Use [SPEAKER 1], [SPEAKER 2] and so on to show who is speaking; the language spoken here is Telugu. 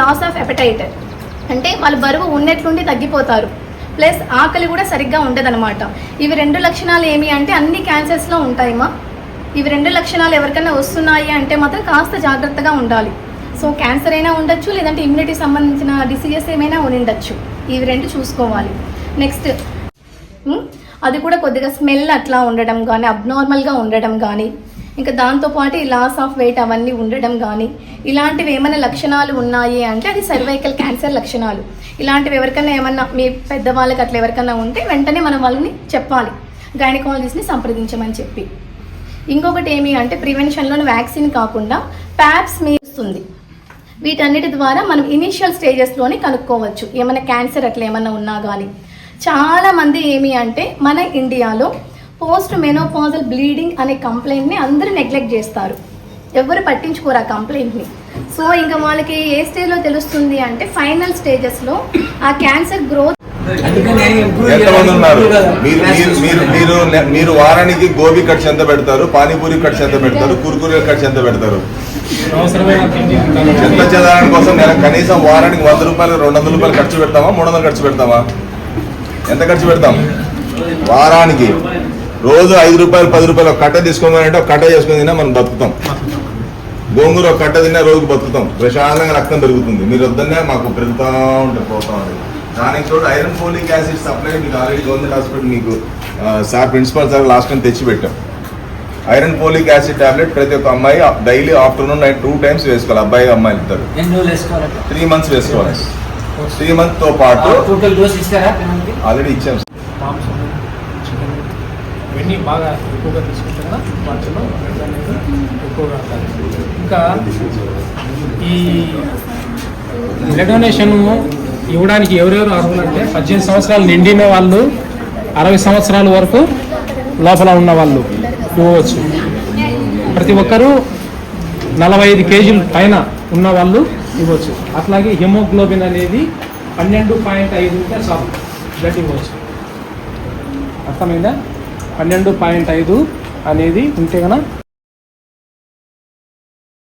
[SPEAKER 1] లాస్ ఆఫ్ ఎపటైట్ అంటే వాళ్ళు బరువు ఉన్నట్లుండి తగ్గిపోతారు. ప్లస్ ఆకలి కూడా సరిగ్గా ఉండదనమాట ఇవి రెండు లక్షణాలు ఏమి అంటే అన్ని క్యాన్సర్స్లో ఉంటాయమ్మా. ఇవి రెండు లక్షణాలు ఎవరికైనా వస్తున్నాయి అంటే మాత్రం కాస్త జాగ్రత్తగా ఉండాలి. సో క్యాన్సర్ అయినా ఉండొచ్చు లేదంటే ఇమ్యూనిటీ సంబంధించిన డిసీజెస్ ఏమైనా ఉండొచ్చు ఇవి రెండు చూసుకోవాలి. నెక్స్ట్ అది కూడా కొద్దిగా స్మెల్ అట్లా ఉండడం కానీ అబ్నార్మల్గా ఉండడం కానీ ఇంకా దాంతోపాటు ఈ లాస్ ఆఫ్ వెయిట్ అవన్నీ ఉండడం కానీ ఇలాంటివి ఏమైనా లక్షణాలు ఉన్నాయి అంటే అది సర్వైకల్ క్యాన్సర్ లక్షణాలు. ఇలాంటివి ఎవరికైనా ఏమన్నా మీ పెద్దవాళ్ళకి అట్లా ఎవరికైనా ఉంటే వెంటనే మనం వాళ్ళని చెప్పాలి. గైనకాలజిస్ట్ని సంప్రదించమని చెప్పి. ఇంకొకటి ఏమి అంటే ప్రివెన్షన్లో వ్యాక్సిన్ కాకుండా ప్యాప్స్ మీస్తుంది వీటన్నిటి ద్వారా మనం ఇనిషియల్ స్టేజెస్లోనే కనుక్కోవచ్చు. ఏమైనా క్యాన్సర్ అట్లా ఏమైనా ఉన్నా కానీ చాలామంది ఏమి అంటే మన ఇండియాలో పోస్ట్ మెనోపాజల్ బ్లీడింగ్ అనే కంప్లైంట్ని అందరూ నెగ్లెక్ట్ చేస్తారు. ఎవరు పట్టించుకోరు ఆ కంప్లైంట్ని సో ఇంకా వాళ్ళకి ఏ స్టేజ్లో తెలుస్తుంది అంటే ఫైనల్ స్టేజెస్లో ఆ క్యాన్సర్ గ్రోత్
[SPEAKER 2] ఎంతమంది ఉన్నారు? మీరు మీరు మీరు మీరు మీరు వారానికి గోబీ కట్స్ ఎంత పెడతారు పానీపూరి కట్స్ ఎంత పెడతారు కుర్కురే కట్స్ ఎంత పెడతారు. చెత్త చెదారం కోసం నెల కనీసం వారానికి వంద రూపాయలు రెండు వందల రూపాయలు ఖర్చు పెడతామా మూడు వందలు ఖర్చు పెడతామా? ఎంత ఖర్చు పెడతాం? వారానికి. రోజు ఐదు రూపాయలు పది రూపాయలు ఒక కట్ట తీసుకోమంటే ఒక కట్ట చేసుకుని తిన్నా మనం బతుకుతాం. గోంగూర ఒక కట్ట తిన్నా రోజుకు బతుకుతాం. ప్రశాంతంగా రక్తం పెరుగుతుంది. మీరు వద్దనే మాకు పెరుగుతూ ఉంటారు పోతా ఉంటుంది దానికి తోడు ఐరన్ ఫోలిక్ యాసిడ్ సప్లై మీకు ఆల్రెడీ గవర్నమెంట్ హాస్పిటల్ మీకు sir principal sir last time తెచ్చి పెట్టాం. ఐరన్ ఫోలిక్ యాసిడ్ టాబ్లెట్ ప్రతి ఒక్క అమ్మాయి daily afternoon night two times వేసుకోవాలి. అబ్బాయి అమ్మాయిలు ఇద్దరు. త్రీ మంత్స్ వేసుకోవాలి. త్రీ మంత్తో పాటు ఆల్రెడీ ఇచ్చాం
[SPEAKER 3] ఇవన్నీ బాగా ఎక్కువగా తీసుకుంటే కదా వాటిలో ఎక్కువగా ఇంకా ఈ బ్లడ్ డొనేషన్ ఇవ్వడానికి ఎవరెవరు అర్హులంటే పద్దెనిమిది సంవత్సరాలు నిండిన వాళ్ళు అరవై సంవత్సరాల వరకు లోపల ఉన్న వాళ్ళు ఇవ్వవచ్చు. ప్రతి ఒక్కరూ నలభై ఐదు కేజీల పైన ఉన్న వాళ్ళు ఇవ్వచ్చు. అట్లాగే హిమోగ్లోబిన్ అనేది పన్నెండు పాయింట్ ఐదు ఉంటే చాలు బ్లడ్ ఇవ్వచ్చు. అర్థమైందా? పన్నెండు పాయింట్ ఐదు అనేది ఉంటే కనుక